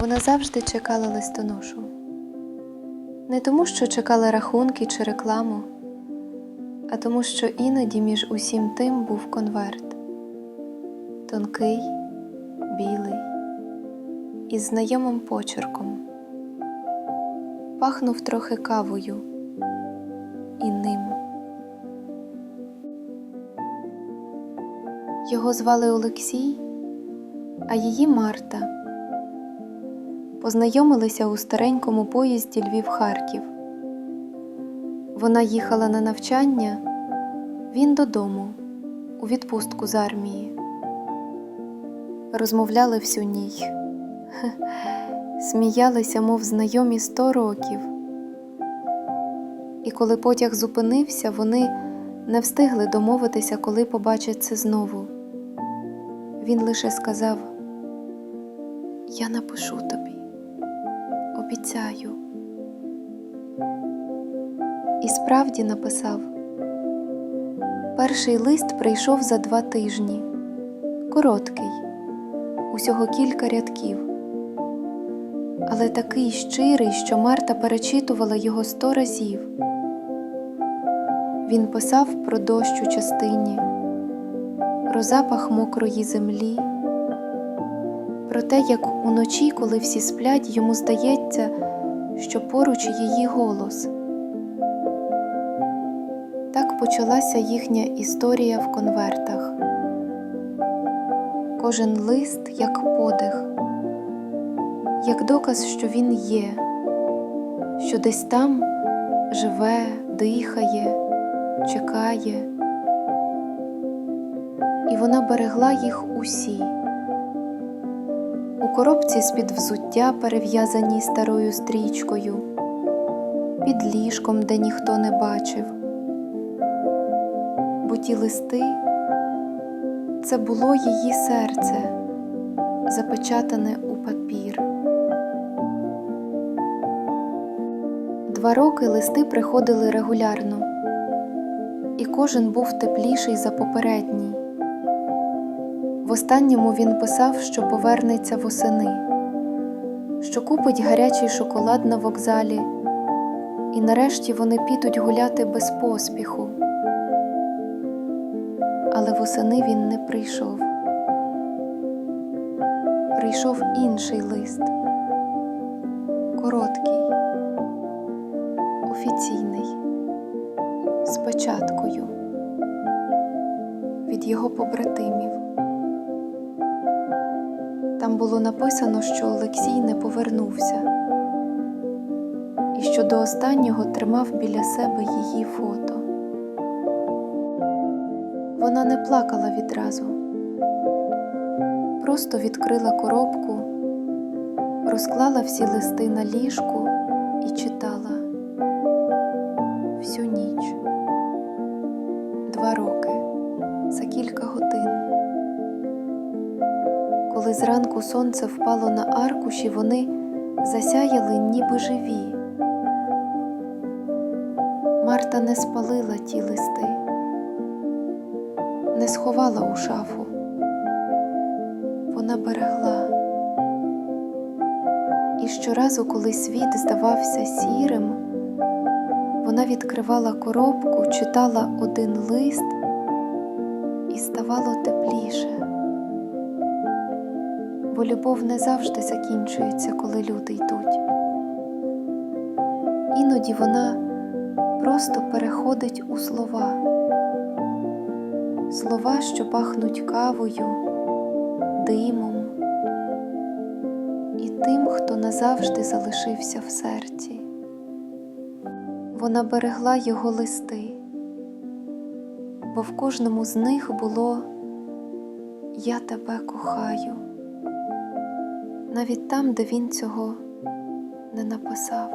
Вона завжди чекала листоношу. Не тому, що чекала рахунки чи рекламу, а тому, що іноді між усім тим був конверт тонкий, білий, із знайомим почерком. Пахнув трохи кавою і ним. Його звали Олексій, а її Марта. Познайомилися у старенькому поїзді Львів-Харків. Вона їхала на навчання, він додому, у відпустку з армії. Розмовляли всю ніч, сміялися, мов знайомі сто років. І коли потяг зупинився, вони не встигли домовитися, коли побачаться знову. Він лише сказав: Я напишу тобі, обіцяю. І справді написав. Перший лист прийшов за два тижні, короткий, усього кілька рядків, але такий щирий, що Марта перечитувала його сто разів. Він писав про дощ у частині, про запах мокрої землі, про те, як уночі, коли всі сплять, йому здається, що поруч її голос. Так почалася їхня історія в конвертах. Кожен лист як подих, як доказ, що він є, що десь там живе, дихає, чекає. І вона берегла їх усі. Коробці з-під взуття, перев'язаній старою стрічкою, під ліжком, де ніхто не бачив. Бо ті листи це було її серце, запечатане у папір. Два роки листи приходили регулярно, і кожен був тепліший за попередній. В останньому він писав, що повернеться восени, що купить гарячий шоколад на вокзалі, і нарешті вони підуть гуляти без поспіху. Але восени він не прийшов. Прийшов інший лист, короткий, офіційний, з печаткою від його побратимів. Там було написано, що Олексій не повернувся, і що до останнього тримав біля себе її фото. Вона не плакала відразу, просто відкрила коробку, розклала всі листи на ліжку і читала зранку сонце впало на аркуші, вони засяяли ніби живі. Марта не спалила ті листи, не сховала у шафу. Вона берегла. І щоразу, коли світ здавався сірим, вона відкривала коробку, читала один лист і ставало тепліше бо любов не завжди закінчується, коли люди йдуть. Іноді вона просто переходить у слова, слова, що пахнуть кавою, димом і тим, хто назавжди залишився в серці. Вона берегла його листи, бо в кожному з них було Я тебе кохаю навіть там, де він цього не написав.